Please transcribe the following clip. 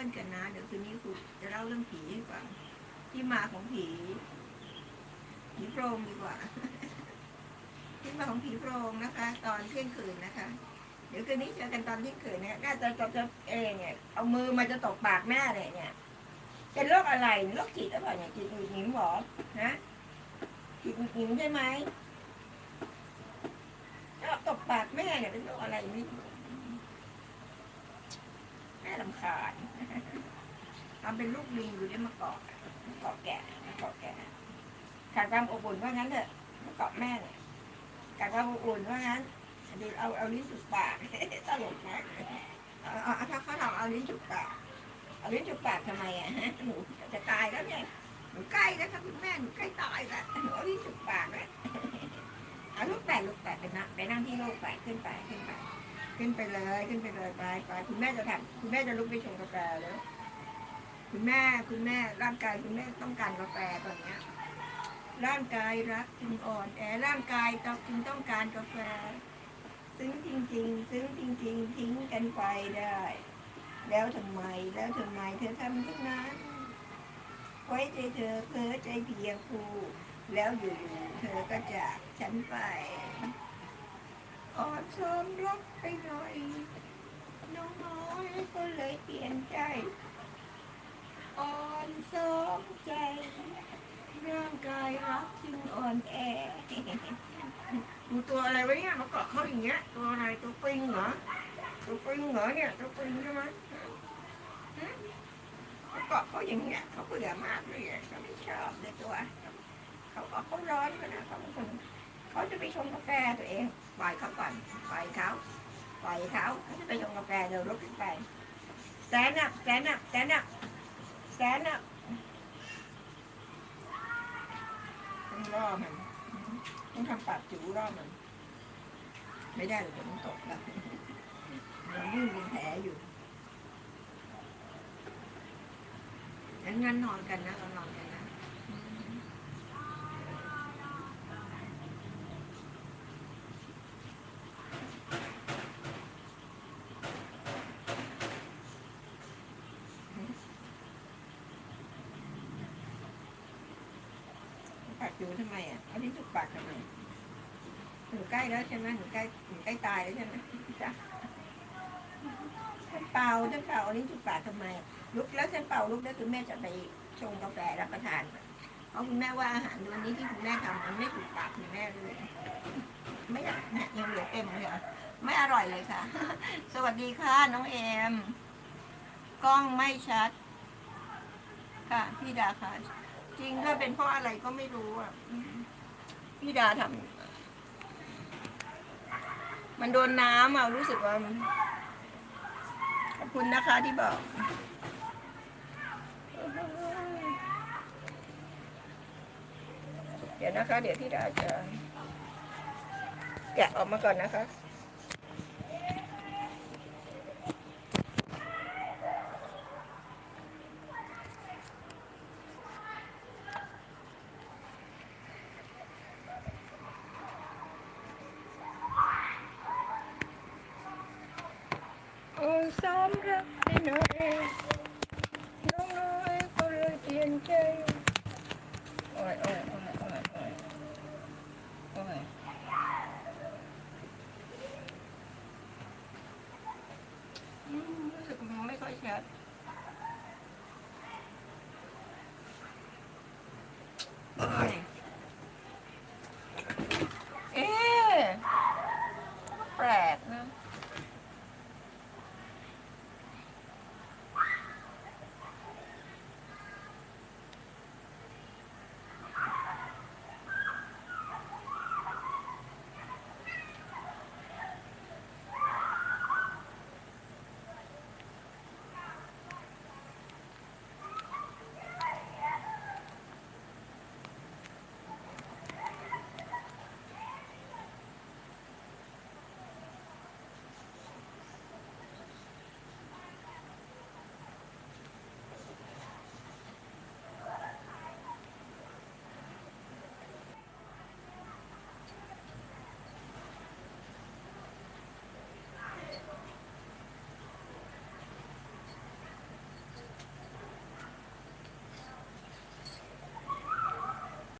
ปิ้ลกันนะ เดี๋ยวคืนนี้ครูจะเล่าเรื่องผีให้ฟังที่มาของผี ผีโพรงดีกว่า ที่มาของผีโพรงนะคะ ตอนเที่ยงคืนนะคะ เดี๋ยวคืนนี้เจอกันตอนเที่ยงคืนเนี่ยน่าจะจะจะเองเนี่ยเอามือมาจะตกปากแม่เลยเนี่ยเป็นโรคอะไรโรคจิตหรือเปล่าเนี่ยจิตหงุดหงิดหรอฮะจิตหงุดหงิดใช่ไหมตบปากแม่เนี่ยเป็นโรคอะไรไม่รู้แม่ ลำคาญทำเป็นลูกลิงอยู่ได้มาเกาะมาเกาะแกะมาเกาะแกะขาดความอบอุ่นว่างั้นเถอะมาเกาะแม่เนี่ยขาดความอบอุ่นว่างั้นดูเอาเอาลิ้นจุดปากตลกนะเอาเอาเอาถ้าเขาทำเอาลิ้นจุดปากเอาลิ้นจุดปากทำไมอะฮะหนูจะตายแล้วเนี่ยหนูใกล้แล้วครับคุณแม่หนูใกล้ตายแล้วหนูเอาลิ้นจุดปากแล้วเอาลูกแปดลูกแปดไปนั่งไปนั่งที่ลูกแปดขึ้นไปขึ้นไป ขึ้นไปเลยขึ้นไปเลยไปไปคุณแม่จะทำคุณแม่จะลุกไปชงกาแฟแล้วคุณแม่คุณแม่ร่างกายคุณแม่ต้องการกาแฟตอนเนี้ยร่างกายรักจึงอ่อนแอร่างกายต้องจึงต้องการกาแฟ ซึ้งจริง ๆ ซึ้งจริง ๆ ทิ้งกันไปได้ แล้วทำไมแล้วทำไมเธอทำทุกนั้นไว้ใจเธอเพ้อใจเพียงครูแล้วอยู่ๆเธอก็จากฉันไป อ่อนซ้อมรักไปหน่อย น้องน้อยก็เลยเปลี่ยนใจ อ่อนซ้อมใจร่างกายรักจึงอ่อนแอดูตัวอะไรไวะเนี่ยมาเกาะเขาอย่างเงี้ย ตัวอะไรตัวปิงเหรอ ตัวปิงเหรอเนี่ยตัวปิงใช่ไหมมาเกาะเขาอย่างเงี้ยเขาเบื่อมากเลยเขาไม่ชอบเลยตัว เขาเอาเขาร้อนนนะเขาเป็นคนเขาจะไปชงกาแฟตัวเอง ปล่อยเขาก่อนปล่อยเขาปล่อยเขาเขาจะไปชงกาแฟเดี๋ยวลุกขึ้นไป stand up stand up stand up stand up ต้องล่อมันต้องทำปากจิ๋วล่อมัน ไม่ได้หรอกเดี๋ยมันตกแล้วมันยื่นเป็นแผลอยู่งั้นงั้นนอนกันนะเรานอนกันนะ ปากอยู่ทำไมอะเอาลิ้นจุกปากทำไมหนูใกล้แล้วใช่ไหมหนูใกล้หนูใกล้ตายแล้วใช่ไหมจ้ะฉันเป่าฉันเป่าเอาลิ้นจุกปากทำไม ลุกแล้วฉันเป่าลุกแล้วคุณแม่จะไปชงกาแฟรับประทานเพราะคุณแม่ว่าอาหารวันนี้ที่คุณแม่ทำมันไม่ถูกปากคุณแม่เลยไม่อยากยังเหลือเต็มเลยอะไม่อร่อยเลยค่ะ สวัสดีค่ะ น้องเอม กล้องไม่ชัด ค่ะ พี่ดาค่ะ ริงถ้าเป็นเพราะอะไรก็ไม่รู้อะพี่ดาทำมันโดนน้ำอะรู้สึกว่ามันขอบคุณนะคะที่บอกเดี๋ยวนะคะ เดี๋ยวพี่ดาจะแกะออกมาก่อนนะคะ โอ้ซ้อมรักให้หน่อยน้องน้อยก็เลย